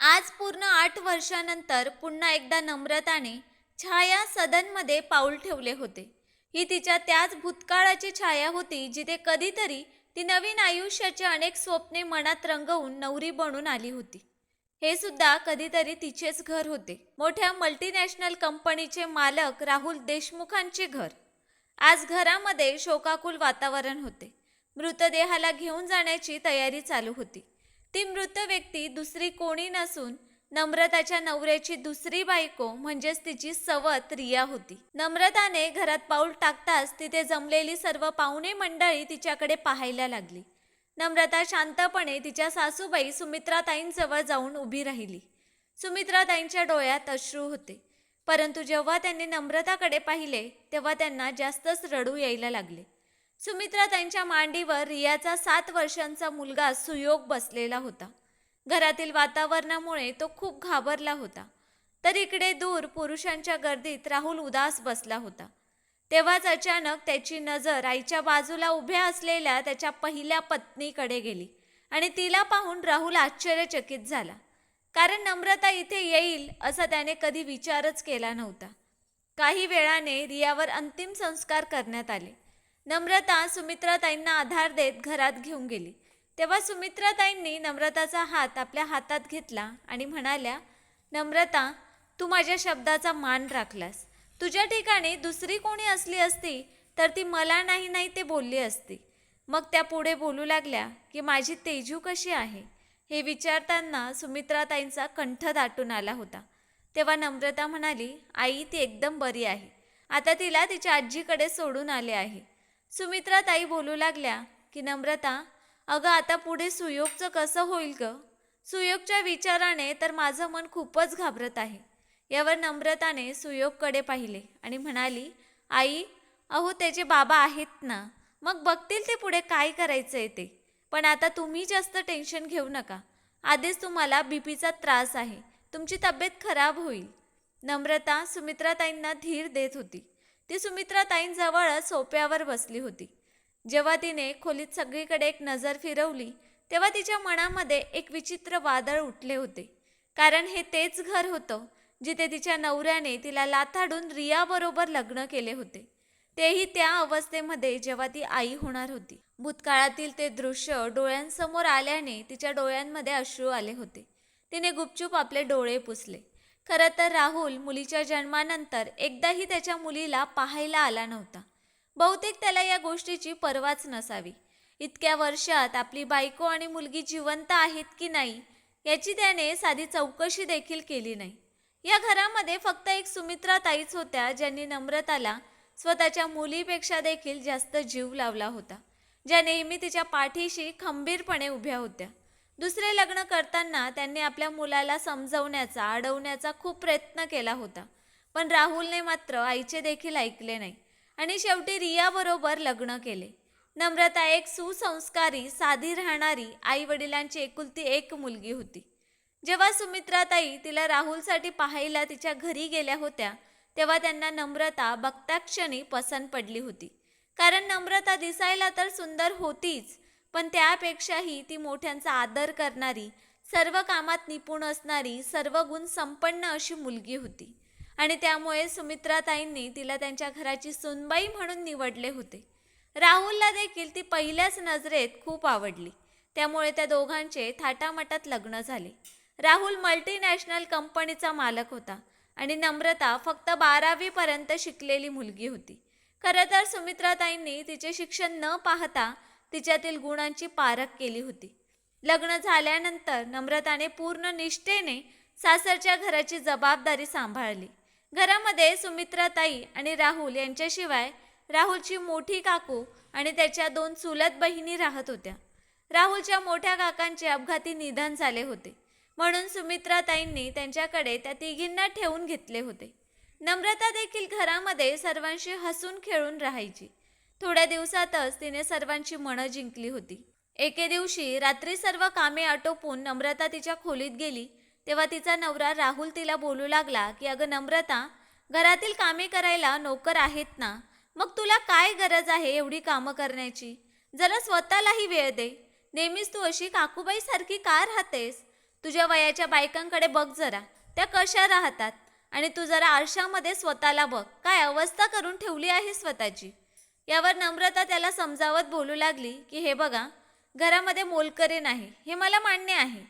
आज पूर्ण आठ वर्षानंतर पुन्हा एकदा नम्रताने छाया सदनमध्ये पाऊल ठेवले होते. ही तिच्या त्याच भूतकाळाची छाया होती जिथे कधीतरी ती नवीन आयुष्याची अनेक स्वप्ने मनात रंगवून नवरी बनून आली होती. हे सुद्धा कधीतरी तिचेच घर होते. मोठ्या मल्टीनॅशनल कंपनीचे मालक राहुल देशमुखांचे घर. आज घरामध्ये शोकाकुल वातावरण होते. मृतदेहाला घेऊन जाण्याची तयारी चालू होती. ती मृत व्यक्ती दुसरी कोणी नसून नम्रताच्या नवऱ्याची दुसरी बायको म्हणजेच तिची सवत रिया होती. नम्रताने घरात पाऊल टाकताच तिथे जमलेली सर्व पाहुणे मंडळी तिच्याकडे पाहायला लागली. नम्रता शांतपणे तिच्या सासूबाई सुमित्राताईंजवळ जाऊन उभी राहिली. सुमित्राताईंच्या डोळ्यात अश्रू होते. परंतु जेव्हा त्यांनी नम्रताकडे पाहिले तेव्हा त्यांना जास्तच रडू यायला लागले. सुमित्रा त्यांच्या मांडीवर रियाचा सात वर्षांचा मुलगा सुयोग बसलेला होता. घरातील वातावरणामुळे तो खूप घाबरला होता. तर इकडे दूर पुरुषांच्या गर्दीत राहुल उदास बसला होता. तेव्हाच अचानक त्याची नजर आईच्या बाजूला उभ्या असलेल्या त्याच्या पहिल्या पत्नीकडे गेली आणि तिला पाहून राहुल आश्चर्यचकित झाला. कारण नम्रता इथे येईल असा त्याने कधी विचारच केला नव्हता. काही वेळाने रियावर अंतिम संस्कार करण्यात आले. नम्रता सुमित्राताईंना आधार देत घरात घेऊन गेली. तेव्हा सुमित्राताईंनी नम्रताचा हात आपल्या हातात घेतला आणि म्हणाल्या नम्रता तू माझ्या शब्दाचा मान राखलास. तुझ्या ठिकाणी दुसरी कोणी असली असती तर ती मला नाही नाही ते बोलली असती. मग त्या पुढे बोलू लागल्या की माझी तेजू कशी आहे? हे विचारताना सुमित्राताईंचा कंठ दाटून आला होता. तेव्हा नम्रता म्हणाली आई ती एकदम बरी आहे. आता तिला तिच्या आजीकडे सोडून आले आहे. सुमित्राताई बोलू लागल्या की नम्रता अगं आता पुढे सुयोगचं कसं होईल ग? सुयोगच्या विचाराने तर माझं मन खूपच घाबरत आहे. यावर नम्रताने सुयोगकडे पाहिले आणि म्हणाली आई अहो त्याचे बाबा आहेत ना. मग बघतील ते पुढे काय करायचं आहे ते. पण आता तुम्ही जास्त टेन्शन घेऊ नका. आधीच तुम्हाला बीपीचा त्रास आहे. तुमची तब्येत खराब होईल. नम्रता सुमित्राताईंना धीर देत होती. ती सुमित्राताईंजवळच सोप्यावर बसली होती. जेव्हा तिने खोलीत सगळीकडे एक नजर फिरवली तेव्हा तिच्या मनामध्ये एक विचित्र वादळ उठले होते. कारण हे तेच घर होतं जिथे तिच्या नवऱ्याने तिला लाथाडून रियाबरोबर लग्न केले होते. तेही त्या अवस्थेमध्ये जेव्हा ती आई होणार होती. भूतकाळातील ते दृश्य डोळ्यांसमोर आल्याने तिच्या डोळ्यांमध्ये अश्रू आले होते. तिने गुपचूप आपले डोळे पुसले. खरं तर राहुल मुलीच्या जन्मानंतर एकदाही त्याच्या मुलीला पाहायला आला नव्हता. बहुतेक त्याला या गोष्टीची पर्वाच नसावी. इतक्या वर्षात आपली बायको आणि मुलगी जिवंत आहेत की नाही याची त्याने साधी चौकशी देखील केली नाही. या घरामध्ये फक्त एक सुमित्रा ताईच होत्या ज्यांनी नम्रताला स्वतःच्या मुलीपेक्षा देखील जास्त जीव लावला होता ज्या नेहमी तिच्या पाठीशी खंबीरपणे उभ्या होत्या. दुसरे लग्न करताना त्यांनी आपल्या मुलाला समजवण्याचा अडवण्याचा खूप प्रयत्न केला होता. पण राहुलने मात्र आईचे देखील ऐकले नाही. आणि शेवटी रियाबरोबर लग्न केले. नम्रता एक सुसंस्कारी साधी राहणारी आई वडिलांची एकुलती एक मुलगी होती. जेव्हा सुमित्राताई तिला राहुलसाठी पाहायला तिच्या घरी गेल्या होत्या तेव्हा त्यांना नम्रता बघताक्षणी पसंत पडली होती. कारण नम्रता दिसायला तर सुंदर होतीच पण त्यापेक्षाही ती मोठ्यांचा आदर करणारी सर्व कामात निपुण असणारी सर्व गुण संपन्न अशी मुलगी होती. आणि त्यामुळे सुमित्राताईंनी तिला त्यांच्या घराची सुनबाई म्हणून निवडले होते. राहुलला देखील ती पहिल्याच नजरेत खूप आवडली. त्यामुळे त्या दोघांचे थाटामाटात लग्न झाले. राहुल मल्टीनॅशनल कंपनीचा मालक होता आणि नम्रता फक्त बारावीपर्यंत शिकलेली मुलगी होती. खरं तर सुमित्राताईंनी तिचे शिक्षण न पाहता तिच्यातील गुणांची पारख केली होती. लग्न झाल्यानंतर नम्रताने पूर्ण निष्ठेने सासरच्या घराची जबाबदारी सांभाळली. घरामध्ये सुमित्राताई आणि राहुल यांच्याशिवाय राहुलची मोठी काकू आणि त्याच्या दोन चुलत बहिणी राहत होत्या. राहुलच्या मोठ्या काकांचे अपघाती निधन झाले होते. म्हणून सुमित्राताईंनी त्यांच्याकडे त्या तिघींना ठेवून घेतले होते. नम्रता देखील घरामध्ये सर्वांशी हसून खेळून राहायची. थोड्या दिवसातच तिने सर्वांची मनं जिंकली होती. एके दिवशी रात्री सर्व कामे आटोपून नम्रता तिच्या खोलीत गेली. तेव्हा तिचा नवरा राहुल तिला बोलू लागला की अगं नम्रता घरातील कामे करायला नोकर आहेत ना? मग तुला काय गरज आहे एवढी कामं करण्याची? जरा स्वतःलाही वेळ दे. नेहमीच तू अशी काकूबाईसारखी का राहतेस? तुझ्या वयाच्या बायकांकडे बघ जरा. त्या कशा राहतात? आणि तू जरा आरशामध्ये स्वतःला बघ. काय अवस्था करून ठेवली आहे स्वतःची? यावर नम्रता त्याला समजावत बोलू लागली की हे बघा घरामध्ये मोलकरी नाही हे मला मान्य आहे.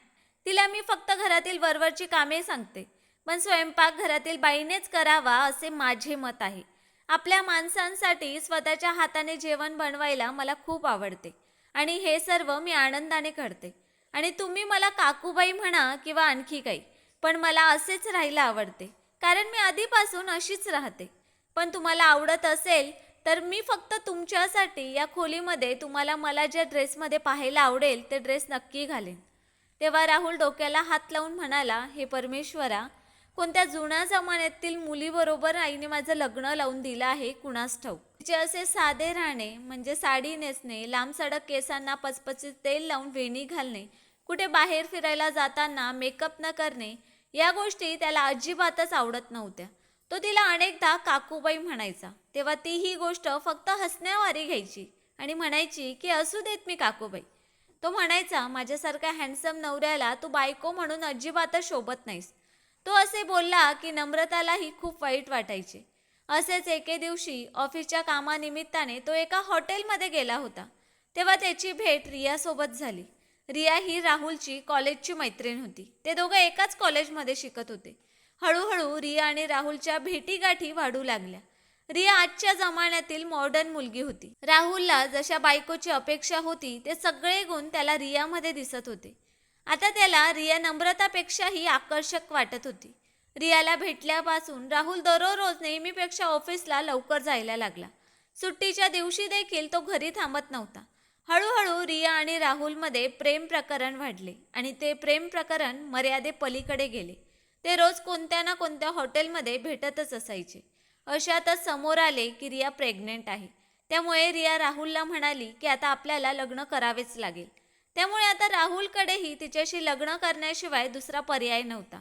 तिला मी फक्त घरातील वरवरची कामे सांगते पण स्वयंपाक घरातील बाईनेच करावा असे माझे मत आहे. आपल्या माणसांसाठी स्वतःच्या हाताने जेवण बनवायला मला खूप आवडते आणि हे सर्व मी आनंदाने करते. आणि तुम्ही मला काकूबाई म्हणा किंवा आणखी काही पण मला असेच राहायला आवडते कारण मी आधीपासून अशीच राहते. पण तुम्हाला आवडत असेल तर मी फक्त तुमच्यासाठी या खोलीमध्ये तुम्हाला मला ज्या ड्रेसमध्ये पाहायला आवडेल ते ड्रेस नक्की घालेन. तेव्हा राहुल डोक्याला हात लावून म्हणाला हे परमेश्वरा कोणत्या जुन्या जमान्यातील मुलीबरोबर आईने माझं लग्न लावून दिलं आहे कुणास ठाऊक? तिचे असे साधे राहणे म्हणजे साडी नेसणे लांब सडक केसांना पचपचीत तेल लावून वेणी घालणे कुठे बाहेर फिरायला जाताना मेकअप न करणे या गोष्टी त्याला अजिबातच आवडत नव्हत्या. तो तिला अनेकदा काकूबाई म्हणायचा. तेव्हा ती ही गोष्ट फक्त हसण्यावारी घ्यायची आणि म्हणायची की असू देत मी काकूबाई. तो म्हणायचा माझ्यासारख्या हँडसम नवऱ्याला तू बायको म्हणून अजिबातच शोभत नाहीस. तो असे बोलला की नम्रतालाही खूप वाईट वाटायचे. असेच एके दिवशी ऑफिसच्या कामानिमित्ताने तो एका हॉटेलमध्ये गेला होता. तेव्हा त्याची भेट रियासोबत झाली. रिया ही राहुलची कॉलेजची मैत्रीण होती. ते दोघं एकाच कॉलेजमध्ये शिकत होते. हळूहळू रिया आणि राहुलच्या भेटीगाठी वाढू लागल्या. रिया आजच्या जमान्यातील मॉडर्न मुलगी होती. राहुलला जशा बायकोची अपेक्षा होती ते सगळे गुण त्याला रियामध्ये दिसत होते. आता त्याला रिया नम्रतापेक्षाही आकर्षक वाटत होती. रियाला भेटल्यापासून राहुल दररोज नेहमीपेक्षा ऑफिसला लवकर जायला लागला. सुट्टीच्या दिवशी देखील तो घरी थांबत नव्हता. हळूहळू रिया आणि राहुलमध्ये प्रेम प्रकरण वाढले आणि ते प्रेम प्रकरण मर्यादे पलीकडे गेले. ते रोज कोणत्या ना कोणत्या हॉटेलमध्ये भेटतच असायचे. अशातच समोर आले की रिया प्रेग्नेंट आहे. त्यामुळे रिया राहुलला म्हणाली की आता आपल्याला लग्न करावेच लागेल. त्यामुळे आता राहुलकडेही तिच्याशी लग्न करण्याशिवाय दुसरा पर्याय नव्हता.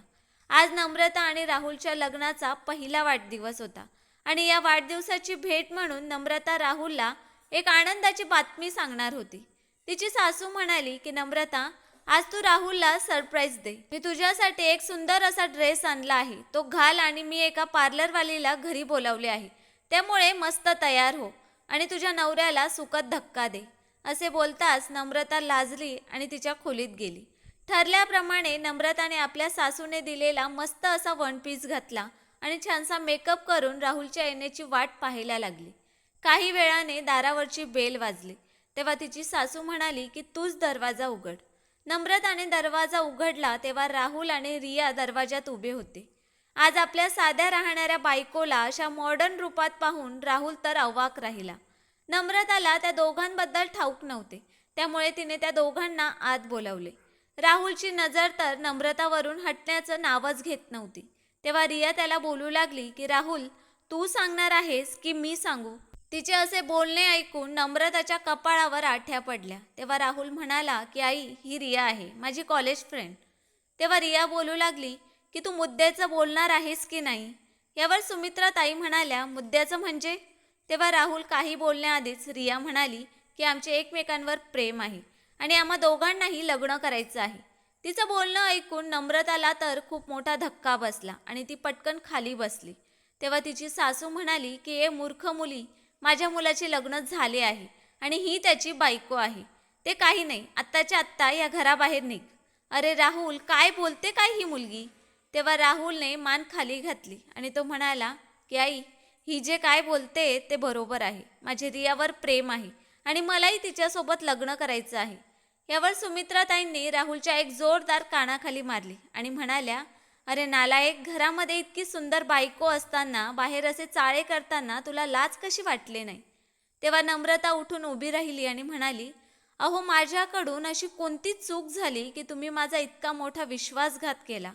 आज नम्रता आणि राहुलच्या लग्नाचा पहिला वाढदिवस होता आणि या वाढदिवसाची भेट म्हणून नम्रता राहुलला एक आनंदाची बातमी सांगणार होती. तिची सासू म्हणाली की नम्रता आज तू राहुलला सरप्राईज दे. मी तुझ्यासाठी एक सुंदर असा ड्रेस आणला आहे. तो घाल आणि मी एका पार्लरवालीला घरी बोलावले आहे. त्यामुळे मस्त तयार हो आणि तुझ्या नवऱ्याला सुखद धक्का दे. असे बोलताच नम्रता लाजली आणि तिच्या खोलीत गेली. ठरल्याप्रमाणे नम्रताने आपल्या सासूने दिलेला मस्त असा वन पीस घातला आणि छानसा मेकअप करून राहुलच्या येण्याची वाट पाहायला लागली. काही वेळाने दारावरची बेल वाजली. तेव्हा तिची सासू म्हणाली की तूच दरवाजा उघड. नम्रताने दरवाजा उघडला तेव्हा राहुल आणि रिया दरवाजात उभे होते. आज आपल्या साध्या राहणाऱ्या बायकोला अशा मॉडर्न रूपात पाहून राहुल तर अवाक राहिला. नम्रताला त्या दोघांबद्दल ठाऊक नव्हते. त्यामुळे तिने त्या दोघांना आत बोलावले. राहुलची नजर तर नम्रतावरून हटण्याचं नावच घेत नव्हती. तेव्हा रिया त्याला बोलू लागली की राहुल तू सांगणार आहेस की मी सांगू? तिचे असे बोलणे ऐकून नम्रताच्या कपाळावर आठ्या पडल्या. तेव्हा राहुल म्हणाला की आई ही रिया आहे माझी कॉलेज फ्रेंड तेव्हा रिया बोलू लागली की तू मुद्द्याचं बोलणार आहेस की नाही? यावर सुमित्रा ताई म्हणाल्या मुद्द्याचं म्हणजे? तेव्हा राहुल काही बोलण्याआधीच रिया म्हणाली की आमचे एकमेकांवर प्रेम आहे आणि आम्हा दोघांनाही लग्न करायचं आहे. तिचं बोलणं ऐकून नम्रताला तर खूप मोठा धक्का बसला आणि ती पटकन खाली बसली. तेव्हा तिची सासू म्हणाली की ए मूर्ख मुली माझ्या मुलाचे लग्न झाले आहे आणि ही त्याची बायको आहे. ते काही नाही आत्ताच्या आत्ता या घराबाहेर निघ. अरे राहुल काय बोलते काय ही मुलगी? तेव्हा राहुलने मान खाली घातली आणि तो म्हणाला की आई ही जे काय बोलते ते बरोबर आहे. माझे रियावर प्रेम आहे आणि मलाही तिच्यासोबत लग्न करायचं आहे. यावर सुमित्राताईंनी राहुलच्या एक जोरदार कानाखाली मारली आणि म्हणाल्या अरे नालायक घरामध्ये इतकी सुंदर बायको असताना बाहेर असे चाळे करताना तुला लाज कशी वाटले नाही? तेव्हा नम्रता उठून उभी राहिली आणि म्हणाली अहो माझ्याकडून अशी कोणती चूक झाली की तुम्ही माझा इतका मोठा विश्वासघात केला?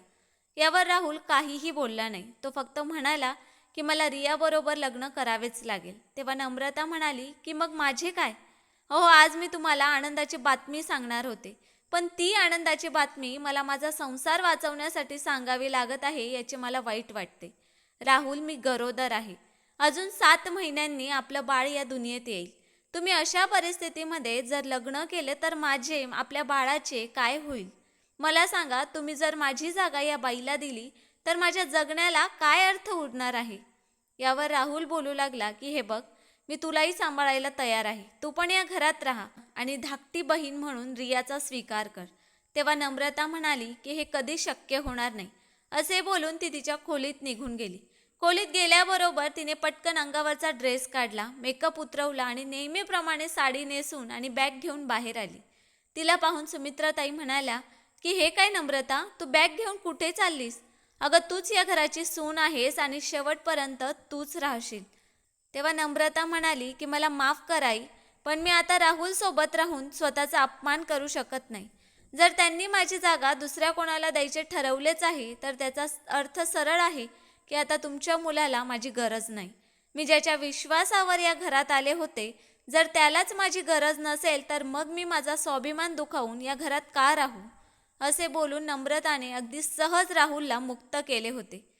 यावर राहुल काहीही बोलला नाही. तो फक्त म्हणाला की मला रियाबरोबर लग्न करावेच लागेल. तेव्हा नम्रता म्हणाली की मग माझे काय? अहो आज मी तुम्हाला आनंदाची बातमी सांगणार होते. पण ती आनंदाची बातमी मला माझा संसार वाचवण्यासाठी सांगावी लागत आहे याचे मला वाईट वाटते. राहुल मी गरोदर आहे. अजून सात महिन्यांनी आपलं बाळ या दुनियेत येईल. तुम्ही अशा परिस्थितीमध्ये जर लग्न केले तर माझे आपल्या बाळाचे काय होईल? मला सांगा तुम्ही जर माझी जागा या बाईला दिली तर माझ्या जगण्याला काय अर्थ उरणार आहे? यावर राहुल बोलू लागला की हे बघ मी तुलाही सांभाळायला तयार आहे. तू पण या घरात राहा आणि धाकटी बहीण म्हणून रियाचा स्वीकार कर. तेव्हा नम्रता म्हणाली की हे कधी शक्य होणार नाही. असे बोलून ती तिच्या खोलीत निघून गेली. खोलीत गेल्याबरोबर तिने पटकन अंगावरचा ड्रेस काढला मेकअप उतरवला आणि नेहमीप्रमाणे साडी नेसून आणि बॅग घेऊन बाहेर आली. तिला पाहून सुमित्राताई म्हणाल्या की हे काय नम्रता? तू बॅग घेऊन कुठे चाललीस? अगं तूच या घराची सून आहेस आणि शेवटपर्यंत तूच राहशील. तेव्हा नम्रता म्हणाली की मला माफ कराई पण मी आता राहुलसोबत राहून स्वतःचा अपमान करू शकत नाही. जर त्यांनी माझी जागा दुसऱ्या कोणाला द्यायचे ठरवलेच आहे तर त्याचा अर्थ सरळ आहे की आता तुमच्या मुलाला माझी गरज नाही. मी ज्याच्या विश्वासावर या घरात आले होते जर त्यालाच माझी गरज नसेल तर मग मी माझा स्वाभिमान दुखावून या घरात का राहू? असे बोलून नम्रताने अगदी सहज राहुलला मुक्त केले होते.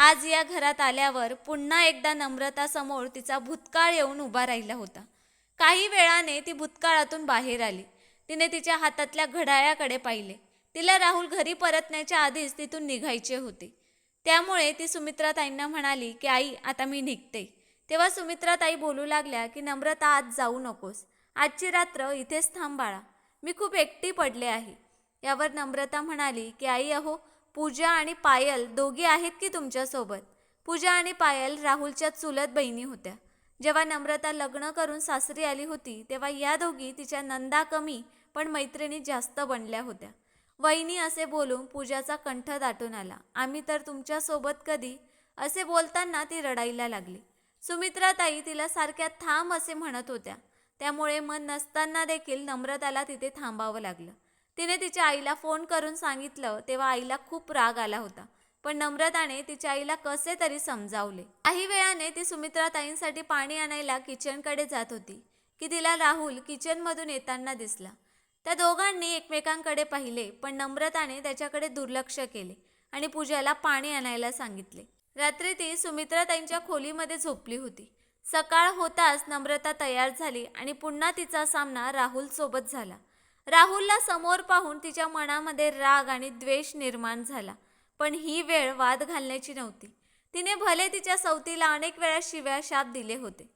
आज या घरात आल्यावर पुन्हा एकदा नम्रतासमोर तिचा भूतकाळ येऊन उभा राहिला होता. काही वेळाने ती भूतकाळातून बाहेर आली. तिने तिच्या हातातल्या घड्याळाकडे पाहिले. तिला राहुल घरी परतण्याच्या आधीच तिथून निघायचे होते. त्यामुळे ती सुमित्राताईंना म्हणाली की आई आता मी निघते. तेव्हा सुमित्राताई बोलू लागल्या की नम्रता आज जाऊ नकोस. आजची रात्र इथेच थांबाळा मी खूप एकटी पडले आहे. यावर नम्रता म्हणाली की आई अहो पूजा आणि पायल दोघी आहेत की तुमच्यासोबत? पूजा आणि पायल राहुलच्या चुलत बहिणी होत्या. जेव्हा नम्रता लग्न करून सासरी आली होती तेव्हा या दोघी तिच्या नंदा कमी पण मैत्रिणी जास्त बनल्या होत्या. वहिनी असे बोलून पूजाचा कंठ दाटून आला. आम्ही तर तुमच्यासोबत कधी? असे बोलताना ती रडायला लागली. सुमित्राताई तिला सारख्या थांब असे म्हणत होत्या. त्यामुळे मन नसताना देखील नम्रताला तिथे थांबावं लागलं. तिने तिच्या आईला फोन करून सांगितलं तेव्हा आईला खूप राग आला होता. पण नम्रताने तिच्या आईला कसे तरी समजावले. काही वेळाने ती सुमित्राताईंसाठी पाणी आणायला किचनकडे जात होती. की तिला राहुल किचनमधून येताना दिसला. त्या दोघांनी एकमेकांकडे पाहिले पण नम्रताने त्याच्याकडे दुर्लक्ष केले आणि पूजाला पाणी आणायला सांगितले. रात्री ती सुमित्राताईंच्या खोलीमध्ये झोपली होती. सकाळ होताच नम्रता तयार झाली आणि पुन्हा तिचा सामना राहुल सोबत झाला. राहुलला समोर पाहून तिच्या मनामध्ये राग आणि द्वेष निर्माण झाला. पण ही वेळ वाद घालण्याची नव्हती. तिने भले तिच्या सवतीला अनेक वेळा शिव्या शाप दिले होते.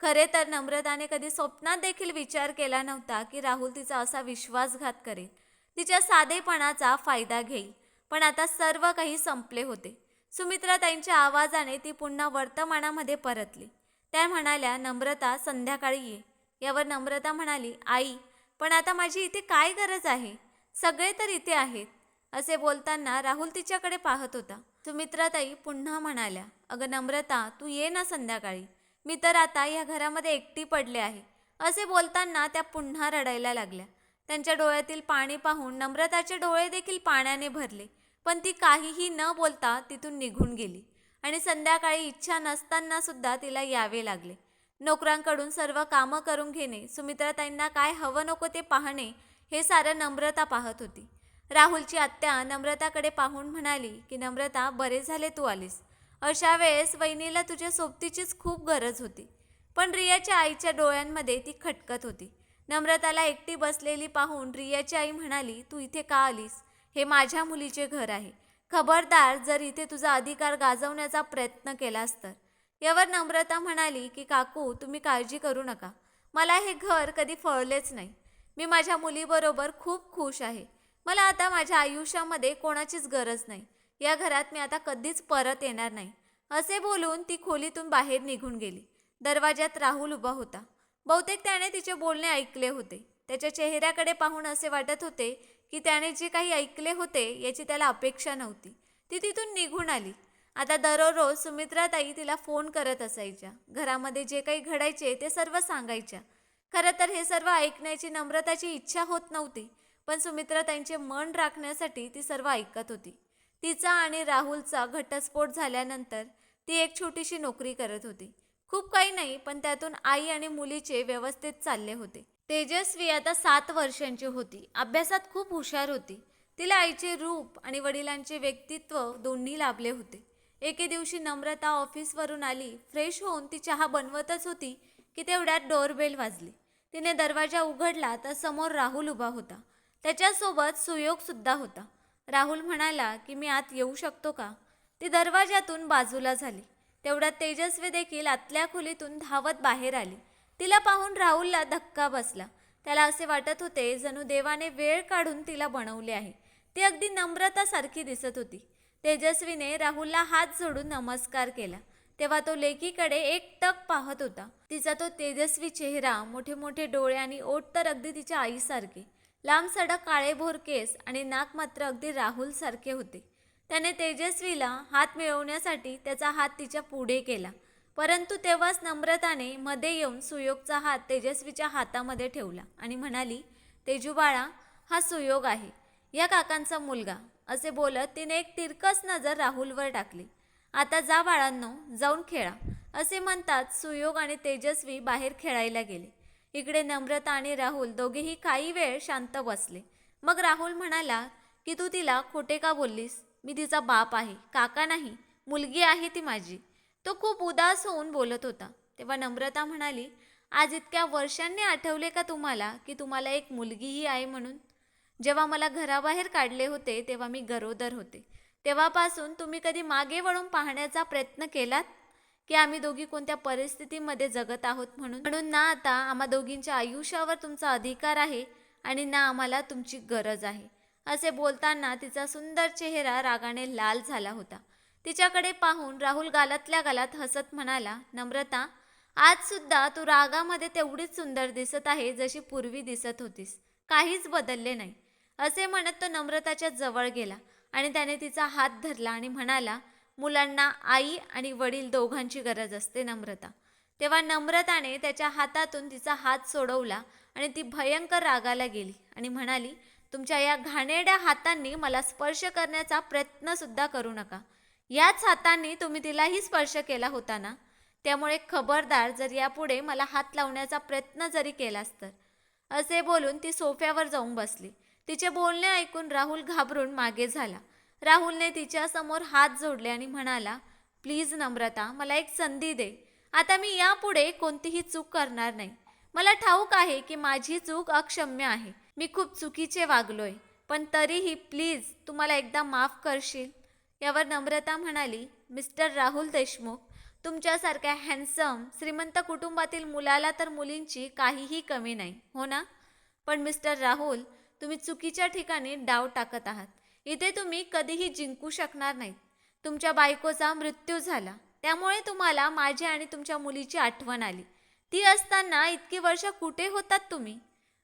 खरे तर नम्रताने कधी स्वप्नात देखील विचार केला नव्हता की राहुल तिचा असा विश्वासघात करेल. तिच्या साधेपणाचा फायदा घेईल. पण आता सर्व काही संपले होते. सुमित्रा त्यांच्या आवाजाने ती पुन्हा वर्तमानामध्ये परतली. त्या म्हणाल्या नम्रता संध्याकाळी ये. यावर नम्रता म्हणाली आई पण आता माझी इथे काय गरज आहे? सगळे तर इथे आहेत. असे बोलताना राहुल तिच्याकडे पाहत होता. सुमित्राताई पुन्हा म्हणाल्या अगं नम्रता तू ये ना संध्याकाळी. मी तर आता या घरामध्ये एकटी पडले आहे. असे बोलताना त्या पुन्हा रडायला लागल्या. त्यांच्या डोळ्यातील पाणी पाहून नम्रताचे डोळे देखील पाण्याने भरले पण ती काहीही न बोलता तिथून निघून गेली आणि संध्याकाळी इच्छा नसताना सुद्धा तिला यावे लागले. नोकरांकडून सर्व कामं करून घेणे सुमित्राताईंना काय हवं नको ते पाहणे हे सारं नम्रता पाहत होती. राहुलची आत्या नम्रताकडे पाहून म्हणाली की नम्रता बरे झाले तू आलीस. अशा वेळेस वहिनीला तुझ्या सोबतीचीच खूप गरज होती. पण रियाच्या आईच्या डोळ्यांमध्ये ती खटकत होती. नम्रताला एकटी बसलेली पाहून रियाची आई म्हणाली तू इथे का आलीस? हे माझ्या मुलीचे घर आहे. खबरदार जर इथे तुझा अधिकार गाजवण्याचा प्रयत्न केलास तर. यावर नम्रता म्हणाली की काकू तुम्ही काळजी करू नका. मला हे घर कधी फळलेच नाही. मी माझ्या मुलीबरोबर खूप खुश आहे. मला आता माझ्या आयुष्यामध्ये कोणाचीच गरज नाही. या घरात मी आता कधीच परत येणार नाही. असे बोलून ती खोलीतून बाहेर निघून गेली. दरवाज्यात राहुल उभा होता. बहुतेक त्याने तिचे बोलणे ऐकले होते. त्याच्या चेहऱ्याकडे पाहून असे वाटत होते की त्याने जे काही ऐकले होते याची त्याला अपेक्षा नव्हती. ती तिथून निघून आली. आता दररोज सुमित्राताई तिला फोन करत असायच्या. घरामध्ये जे काही घडायचे ते सर्व सांगायच्या. खरं तर हे सर्व ऐकण्याची नम्रताची इच्छा होत नव्हती पण सुमित्राताईंचे मन राखण्यासाठी ती सर्व ऐकत होती. तिचा आणि राहुलचा घटस्फोट झाल्यानंतर ती एक छोटीशी नोकरी करत होती. खूप काही नाही पण त्यातून आई आणि मुलीचे व्यवस्थित चालले होते. तेजस्वी आता सात वर्षांची होती. अभ्यासात खूप हुशार होती. तिला आईचे रूप आणि वडिलांचे व्यक्तित्व दोन्ही लाभले होते. एके दिवशी नम्रता ऑफिसवरून आली. फ्रेश होऊन ती चहा बनवतच होती की तेवढ्यात डोरबेल वाजली. तिने दरवाजा उघडला तर समोर राहुल उभा होता. त्याच्यासोबत सुयोगसुद्धा होता. राहुल म्हणाला की मी आत येऊ शकतो का? ती दरवाजातून बाजूला झाली. तेवढ्यात तेजस्वी देखील आतल्या खोलीतून धावत बाहेर आली. तिला पाहून राहुलला धक्का बसला. त्याला असे वाटत होते जणू देवाने वेळ काढून तिला बनवले आहे. ती अगदी नम्रतासारखी दिसत होती. तेजस्वीने राहुलला हात जोडून नमस्कार केला. तेव्हा तो लेकीकडे एकटक पाहत होता. तिचा तो तेजस्वी चेहरा मोठे मोठे डोळे आणि ओठ तर अगदी तिच्या आईसारखे. लांब सडक काळेभोर केस आणि नाक मात्र अगदी राहुल सारखे होते. त्याने तेजस्वीला हात मिळवण्यासाठी त्याचा हात तिच्या पुढे केला. परंतु तेव्हाच नम्रताने मध्ये येऊन सुयोगचा हात तेजस्वीच्या हातामध्ये ठेवला आणि म्हणाली तेजुबाळा हा सुयोग आहे. या काकांचा मुलगा. असे बोलत तिने एक तिरकस नजर राहुलवर टाकली. आता जा बाळांनो जाऊन खेळा असे म्हणतात सुयोग आणि तेजस्वी बाहेर खेळायला गेले. इकडे नम्रता आणि राहुल दोघेही काही वेळ शांत बसले. मग राहुल म्हणाला की तू तिला खोटे का बोललीस? मी तिचा बाप आहे काका नाही मुलगी आहे ती माझी. तो खूप उदास होऊन बोलत होता. तेव्हा नम्रता म्हणाली आज इतक्या वर्षांनी आठवले का तुम्हाला की तुम्हाला एक मुलगीही आहे म्हणून? जेव्हा मला घराबाहेर काढले होते तेव्हा मी गरोदर होते. तेव्हापासून तुम्ही कधी मागे वळून पाहण्याचा प्रयत्न केलात? की आम्ही दोघी कोणत्या परिस्थितीमध्ये जगत आहोत म्हणून? म्हणून ना आता आम्हा दोघींच्या आयुष्यावर तुमचा अधिकार आहे आणि ना आम्हाला तुमची गरज आहे. असे बोलताना तिचा सुंदर चेहरा रागाने लाल झाला होता. तिच्याकडे पाहून राहुल गालातल्या गालात हसत म्हणाला नम्रता आज सुद्धा तू रागामध्ये तेवढीच सुंदर दिसत आहे जशी पूर्वी दिसत होतीस. काहीच बदलले नाही. असे म्हणत तो नम्रताच्या जवळ गेला आणि त्याने तिचा हात धरला आणि म्हणाला मुलांना आई आणि वडील दोघांची गरज असते नम्रता. तेव्हा नम्रताने त्याच्या हातातून तिचा हात सोडवला आणि ती भयंकर रागाला गेली आणि म्हणाली तुमच्या या घाणेरड्या हातांनी मला स्पर्श करण्याचा प्रयत्नसुद्धा करू नका. याच हातांनी तुम्ही तिलाही स्पर्श केला होता ना? त्यामुळे खबरदार जर यापुढे मला हात लावण्याचा प्रयत्न जरी केलास तर. असे बोलून ती सोफ्यावर जाऊन बसली. तिचे बोलणे ऐकून राहुल घाबरून मागे झाला. राहुलने तिच्या समोर हात जोडले आणि म्हणाला प्लीज नम्रता मला एक संधी दे. आता मी यापुढे कोणतीही चूक करणार नाही. मला ठाऊक आहे की माझी चूक अक्षम्य आहे. मी खूप चुकीचे वागलोय. पण तरीही प्लीज तू मला एकदा माफ करशील. यावर नम्रता म्हणाली मिस्टर राहुल देशमुख तुमच्यासारख्या हॅन्सम श्रीमंत कुटुंबातील मुलाला तर मुलींची काहीही कमी नाही हो ना? पण मिस्टर राहुल तुम्ही चुकीच्या ठिकाणी डाव टाकत आहात. इथे तुम्ही कधीही जिंकू शकणार नाहीत. तुमच्या बायकोचा मृत्यू झाला. त्यामुळे तुम्हाला माझी आणि तुमच्या मुलीची आठवण आली. ती असताना इतकी वर्ष कुठे होतात तुम्ही?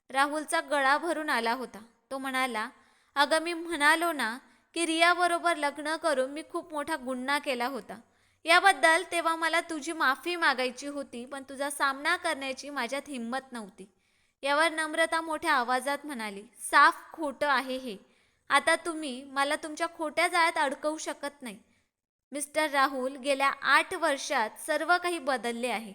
राहुलचा गळा भरून आला होता. तो म्हणाला अगं मी म्हणालो ना की रियाबरोबर लग्न करून मी खूप मोठा गुन्हा केला होता. याबद्दल तेव्हा मला तुझी माफी मागायची होती पण तुझा सामना करण्याची माझ्यात हिंमत नव्हती. यावर नम्रता मोठ्या आवाजात म्हणाली साफ खोटं आहे हे. आता तुम्ही मला तुमच्या खोट्या जाळ्यात अडकवू शकत नाही. मिस्टर राहुल गेल्या आठ वर्षात सर्व काही बदलले आहे.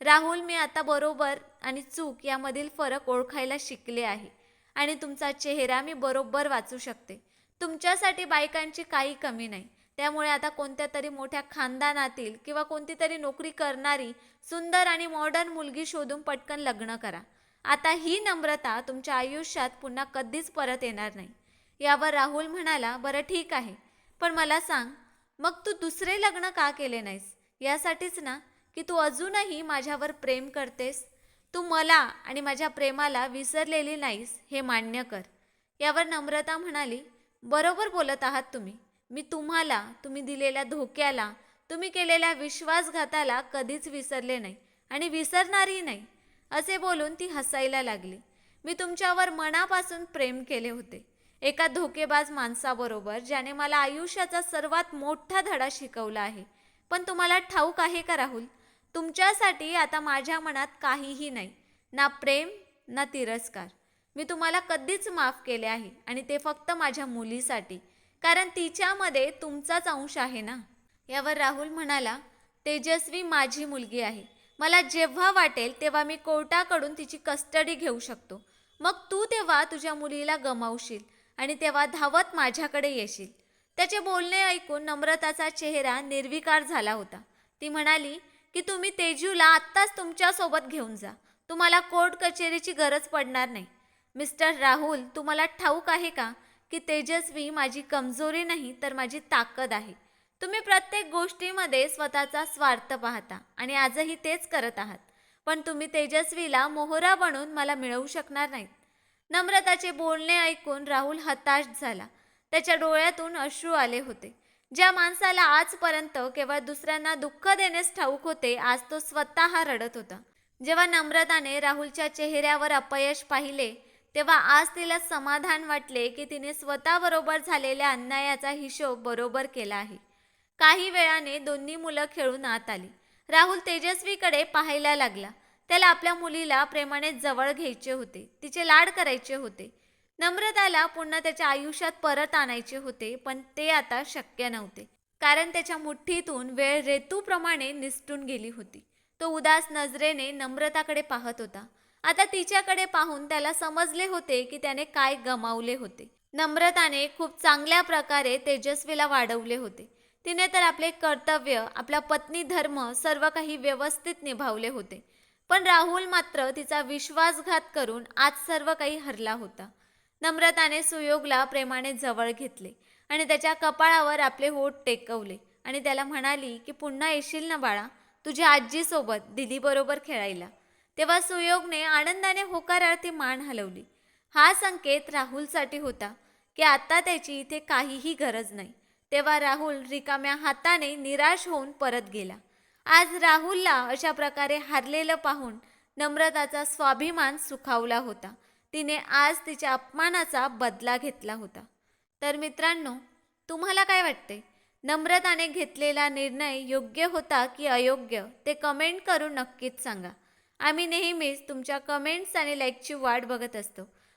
राहुल मी आता बरोबर आणि चूक यामधील फरक ओळखायला शिकले आहे आणि तुमचा चेहरा मी बरोबर वाचू शकते. तुमच्यासाठी बायकांची काही कमी नाही. त्यामुळे आता कोणत्या तरी मोठ्या खानदानातील किंवा कोणती तरी नोकरी करणारी सुंदर आणि मॉडर्न मुलगी शोधून पटकन लग्न करा. आता ही नम्रता तुमच्या आयुष्यात पुन्हा कधीच परत येणार नाही. यावर राहुल म्हणाला बरं ठीक आहे पण मला सांग मग तू दुसरे लग्न का केले नाहीस? यासाठीच ना की तू अजूनही माझ्यावर प्रेम करतेस? तू मला आणि माझ्या प्रेमाला विसरलेली नाहीस हे मान्य कर. यावर नम्रता म्हणाली बरोबर बोलत आहात तुम्ही. मी तुम्हाला तुम्ही दिलेल्या धोक्याला तुम्ही केलेल्या विश्वासघाताला कधीच विसरले नाही आणि विसरणारही नाही. असे बोलून ती हसायला लागली. मी तुमच्यावर मनापासून प्रेम केले होते. एका धोकेबाज माणसाबरोबर ज्याने मला आयुष्याचा सर्वात मोठा धडा शिकवला आहे. पण तुम्हाला ठाऊक आहे का राहुल? तुमच्यासाठी आता माझ्या मनात काहीही नाही. ना प्रेम ना तिरस्कार. मी तुम्हाला कधीच माफ केले आहे आणि ते फक्त माझ्या मुलीसाठी. कारण तिच्यामध्ये तुमचाच अंश आहे ना? यावर राहुल म्हणाला तेजस्वी माझी मुलगी आहे. मला जेव्हा वाटेल तेव्हा मी कोर्टाकडून तिची कस्टडी घेऊ शकतो. मग तू तेव्हा तुझ्या मुलीला गमावशील आणि तेव्हा धावत माझ्याकडे येशील. त्याचे बोलणे ऐकून नम्रताचा चेहरा निर्विकार झाला होता. ती म्हणाली की तुम्ही तेजूला आत्ताच तुमच्यासोबत घेऊन जा. तुम्हाला कोर्ट कचेरीची गरज पडणार नाही. मिस्टर राहुल तुम्हाला ठाऊक आहे का? की तेजस्वी माझी कमजोरी नाही तर माझी ताकद आहे. तुम्ही प्रत्येक गोष्टीमध्ये स्वतःचा स्वार्थ पाहता आणि आजही तेच करत आहात. पण तुम्ही तेजस्वीला मोहरा बनून मला मिळवू शकणार नाहीत. नम्रताचे बोलणे ऐकून राहुल हताश झाला. त्याच्या डोळ्यातून अश्रू आले होते. ज्या माणसाला आजपर्यंत केवळ दुसऱ्यांना दुःख देण्यास ठाऊक होते आज तो स्वतः रडत होता. जेव्हा नम्रताने राहुलच्या चेहऱ्यावर अपयश पाहिले तेव्हा आज तिला समाधान वाटले की तिने स्वतःबरोबर झालेल्या अन्यायाचा हिशोब बरोबर केला आहे. काही वेळाने दोन्ही मुलं खेळून आत आली. राहुल तेजस्वीकडे पाहायला लागला. त्याला आपल्या मुलीला प्रेमाने जवळ घ्यायचे होते. तिचे लाड करायचे होते. नम्रताला पुन्हा त्याच्या आयुष्यात परत आणायचे होते पण ते आता शक्य नव्हते. कारण त्याच्या मुठ्ठीतून वेळ रेतूप्रमाणे निसटून गेली होती. तो उदास नजरेने नम्रताकडे पाहत होता. आता तिच्याकडे पाहून त्याला समजले होते की त्याने काय गमावले होते. नम्रताने खूप चांगल्या प्रकारे तेजस्वीला वाढवले होते. तिने तर आपले कर्तव्य आपला पत्नी धर्म सर्व काही व्यवस्थित निभावले होते. पण राहुल मात्र तिचा विश्वासघात करून आज सर्व काही हरला होता. नम्रताने सुयोगला प्रेमाने जवळ घेतले आणि त्याच्या कपाळावर आपले होठ टेकवले आणि त्याला म्हणाली की पुन्हा येशील ना बाळा? तुझ्या आजीसोबत दिदीबरोबर खेळायला. तेव्हा सुयोगने आनंदाने होकारार्थी मान हलवली. हा संकेत राहुलसाठी होता की आता त्याची इथे काहीही गरज नाही. तेव्हा राहुल रिकाम्या हाताने निराश होऊन परत गेला. आज राहुलला अशा प्रकारे हारलेलं पाहून नम्रताचा स्वाभिमान सुखावला होता. तिने आज तिच्या अपमानाचा बदला घेतला होता. तर मित्रांनो तुम्हाला काय वाटते नम्रताने घेतलेला निर्णय योग्य होता की अयोग्य? ते कमेंट करून नक्कीच सांगा. आम्ही नेहमीच तुमच्या कमेंट्स आणि लाईकची वाट बघत असतो.